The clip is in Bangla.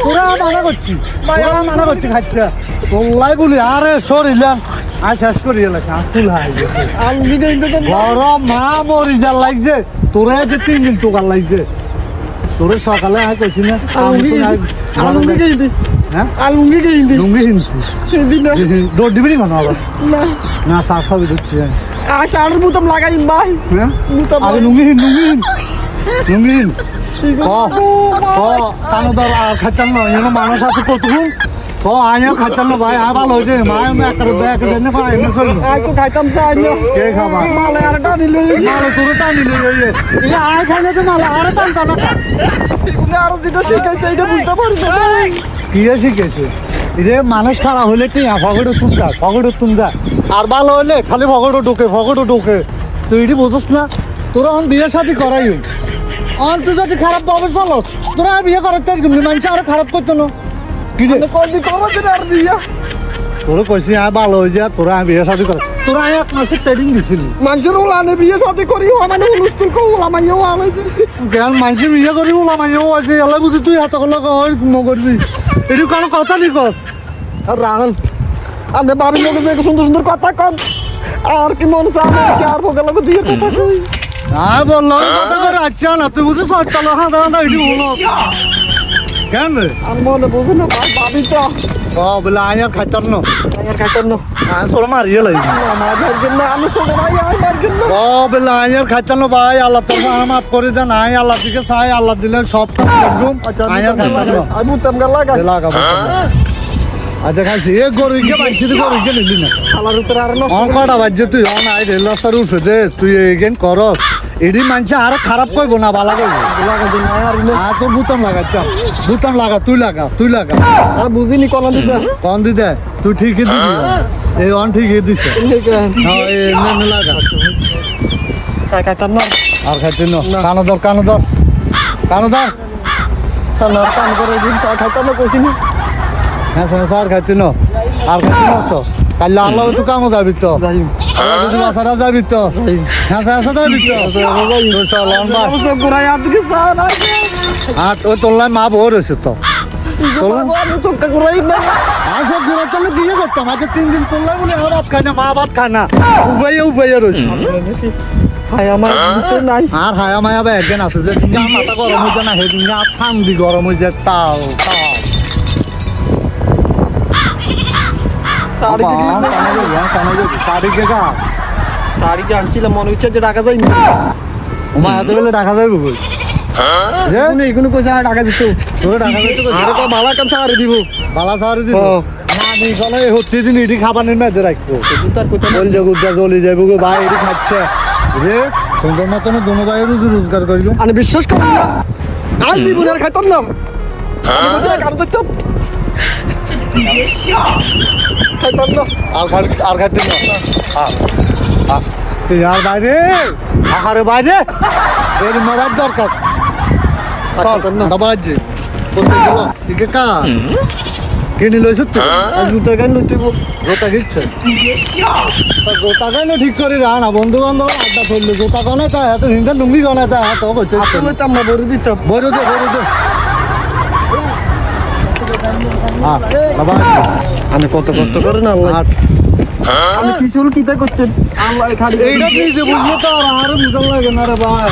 তোরা মানা করছি তোরা মানা করছি খাচ্ছা। তোল্লাই বলি আরে সরিলাম। আর শেষ করি এলাম আকুল হাই গরম মা মরি যা লাগছে। তোরে যে তিন দিন টোকার লাগছে। তোরে সকালে আয় কইছি না আমি তো আজ আলমি দেই দি হ্যাঁ? আলমি দেই দি লুঙ্গি হিনছিস দি না। দৌড় দিবি নি কোনো না। না সার সবই দিচ্ছি আজ আর মুতম লাগাই ভাই। হ্যাঁ? মুতম আরে লুঙ্গি লুঙ্গি লুঙ্গি আর না মানুষ আছে কতক্ষণ ক আয়া খাইতাম না ভাই আয় ভালো হয়েছে। মা আমি একটা ব্যাগ দেন ভাই এনে চলবো আই তো খাইতাম চাই না কে খাবা? মালে আর টানি লই মালে তোর টানি লই যাইয়ে এটা আয় খাইলে তো মালে আর টানতা না এগুলো আর যেটা শিখাইছে এটা বুঝতে পারি না। কি শিখেছে? রে মানুষ খারাপ হলে টিয়া ফগড়ে তুম যা ফগড়ে তুম যা। আর ভালো হলে খালি ফগড়ে ঢোকে ফগড়ে ঢোকে। তুই এটি না? তোরা অন বিয়ে শাদি করাই অন তুই যদি খারাপ পাবে চলো তোরা আর বিয়ে করার চাই মানুষ আর খারাপ করতো না। কি কোন দিন করো যে আর বিয়া তোরা কইছি আর ভালো হয়ে যা তোরা আর বিয়ে শাদি কর। তোরা এক মাসের ট্রেনিং দিছিলি। মানুষের উলানে বিয়ে সাথে করি ও মানে হুলুস্তুল কো উলামাইও আলাইছে কেন মানুষ বিয়ে করি ওলা মাইও আছে এলা বুঝি তুই হাত কলা হয় করবি। এটি কোনো কথা নি কর। আর রাহুল আনে লোক দেখে সুন্দর সুন্দর কথা কম আর কি মন চায় চার ভোগের লোক দিয়ে কথা কই। আর বললাম কথা করে আচ্ছা না তুই বুঝি সত্তালো হাঁদা হাঁদা এটি বলো। কেন আর মনে বুঝে না ভাবি তো। ও বলে আয় আর খাইতাম না। আর খাইতাম না। আয় তোর মারিয়ে লাগবে আমাদের জন্য আমি ছোট ভাই আমার জন্য ও বলে আয় খাইতাম না ভাই আল্লাহ তোর মাফ করে দেন আয় আল্লাহ দিকে চাই আল্লাহ দিলেন সব কাজ করব আয় আর খাইতাম না। আমি গা লাগা লাগাবো। আচ্ছা খাইছি। এ গরুকে বাইছি তুই গরুকে নিলি না? শালার উত্তর আর নষ্ট অন কটা বাজছে তুই? অন আই রেল রাস্তার উঠে দে তুই এগেন কর এডি মানুষ আরও খারাপ করব না বালা করব লাগা দিন আর আর তোর বুতাম বুতাম লাগা তুই লাগা তুই লাগা। আর বুঝিনি কোন দিতে। কন দি দে তুই ঠিকই দিবি। এই অন ঠিকই দিছে। হ্যাঁ নে নে লাগা। খাইতাম না আর খাইতে ন। কানো ধর কানো ধর। কানো শালার কাম করে দিন খাইতাম না কইছিনি। হ্যাঁ স্যার স্যার খাইতে ন। আর খাইতে ন তো। কাল আল্লাহ তুই কামো যাবি তো। আল্লাহ যাবি তো। হ্যাঁ স্যার স্যার যাবি তো। আর ওই তোল্লায় মা বউ রয়েছে তো। চোখটা ঘুরাই না আসো ঘুরে চলে দিয়ে করতাম। তিন দিন বলে আর ভাত খায় না মা ভাত খায় না। রয়েছে। আর হায়া মায়া বা একদিন আছে যে মাথা গরম হয়ে যায় না সেদিনকে আর সান্দি গরম হয়ে যায় তাও তাও। শাড়ি বাবা, কিনলে কানে যাবি, হ্যাঁ, আনছিলাম? মনে হচ্ছে যে টাকা যাই ও মা হাতে বেলে টাকা যাবে কই? এগুলো কইছে আর টাকা দিত তোরে টাকা দিতে তো কাম দিব? বালা সারি দিব? নি গলে হত্তি দিন এটি খাবারের মেয়েদের রাখব। তার বল যে গুদ্দা জ্বলি যাব গো ভাই এটি খাচ্ছে। রে সুন্দর মতন দোনো ভাই রুজি রোজগার করিল। আমি বিশ্বাস করি না। আর জীবনে খাইতাম না। আমি বলছি না কারও দেখতাম না আর খাবি আর খাইতে না আ, আ, তুই আর বাইরে আহারে বাইরে এর মোবাইল দরকার খাইতাম কোথায় গেল একে কা কিনে লইছ তুই আজ দুটো গান লইতে গোটা গিচ্ছে গোটা গানে ঠিক করে রা বন্ধু বান্ধব আড্ডা চলল গোটা গানে তা এত হিন্দা লুঙ্গি গানে তা এত লইতাম বড় দিতাম বড় দে বড় দে আমি কত কষ্ট করে না আল্লাহ। আমি কি শুরু কিতা করছেন আল্লাহ খালি এইটা কি যে বুঝলো তো? আর আর বুঝাল লাগে না রে ভাই।